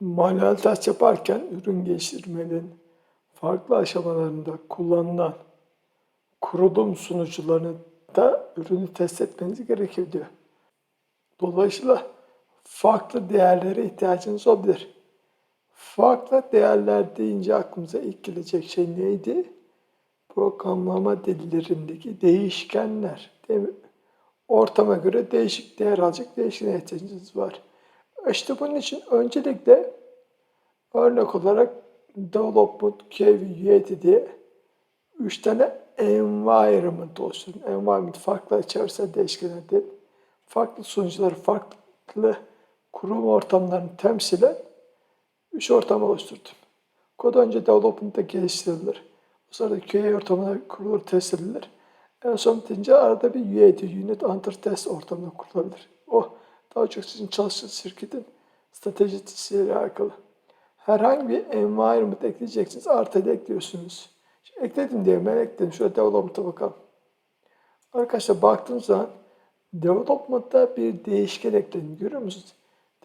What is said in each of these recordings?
Manuel test yaparken ürün geliştirmenin farklı aşamalarında kullanılan kurulum sunucularını da ürünü test etmeniz gerekiyor diyor. Dolayısıyla farklı değerlere ihtiyacınız olabilir. Farklı değerler deyince aklımıza ilk gelecek şey neydi? Programlama dillerindeki değişkenler. Değil mi? Ortama göre değişik değer alacak değişkene ihtiyacınız var. İşte bunun için öncelikle örnek olarak development, KV, UAT diye üç tane environment olsun. Environment farklı çevresel değişkenler değil. Farklı sunucuları, farklı kurum ortamlarını temsilen üç ortam oluşturdum. Kod önce development'ta geliştirilir. O sırada QA ortamına kurulur, test edilir. En son bitince arada bir UAT, Unit Under Test ortamına kurulabilir. Daha çok sizin çalıştığınız şirketin stratejisiyle alakalı. Herhangi bir environment ekleyeceksiniz, artı ekliyorsunuz. Şimdi ekledim diye ben ekledim. Şöyle development'a bakalım. Arkadaşlar baktığınız zaman development'ta bir değişken ekledim. Görüyor musunuz?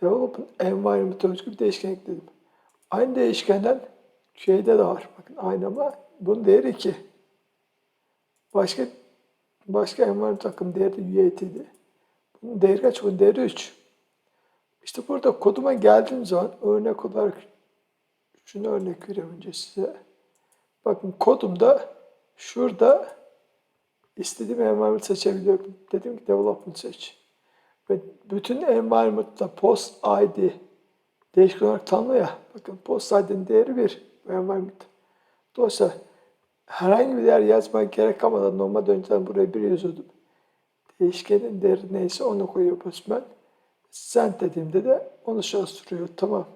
Development environment'a özgü bir değişken ekledim. Aynı değişkenden QA'de de var. Bakın aynı ama bunun değeri 2. Başka başka environment takım değeri de UAT'di. Bunun değeri kaç? Bunun değeri 3. İşte burada koduma geldiğim zaman örnek olarak şunu örnek vereyim önce size. Bakın kodumda şurada istediğim environment seçebiliyorum. Dedim ki development seç. Ve bütün environment'ta post ID değişken olarak tanımlı ya. Bakın post ID'nin değeri 1 bu environment. Dolayısıyla herhangi bir değer yazmaya gerek kalmadan normalde önceden buraya 1 yazıyordum. Değişkenin değeri neyse onu koyuyor Postman. Send dediğimde de onu çalıştırıyor. Tamam.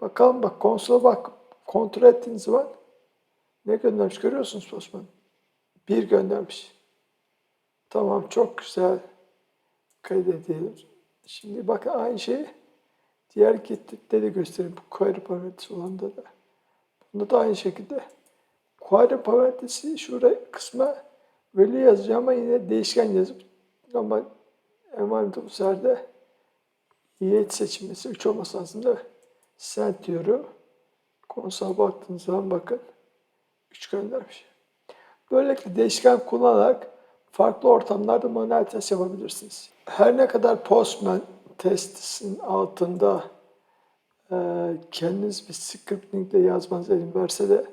Bakalım bak konsola bak. Kontrol ettiğiniz zaman ne göndermiş görüyorsunuz Postman. Bir göndermiş. Tamam çok güzel. Kaydedelim. Şimdi bakın aynı şeyi diğer gittikte de göstereyim. Bu query parametresi olanda da. Bunda da aynı şekilde query parametresi şuraya kısma veri yazacağım ama yine değişken yazıp ama environment bu sefer de yet seçilmesi 3 olması lazım da send diyorum. Konsola baktığınız zaman bakın 3 göndermiş. Böylelikle değişken kullanarak farklı ortamlarda manuel test yapabilirsiniz. Her ne kadar Postman testin altında e, kendiniz bir scriptingle yazmanıza izin verse de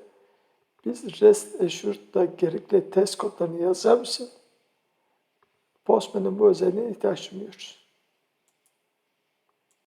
biz REST Assured'da gerekli test kodlarını yazar mısın? Postman'ın bu özelliğine ihtiyaç duymuyoruz.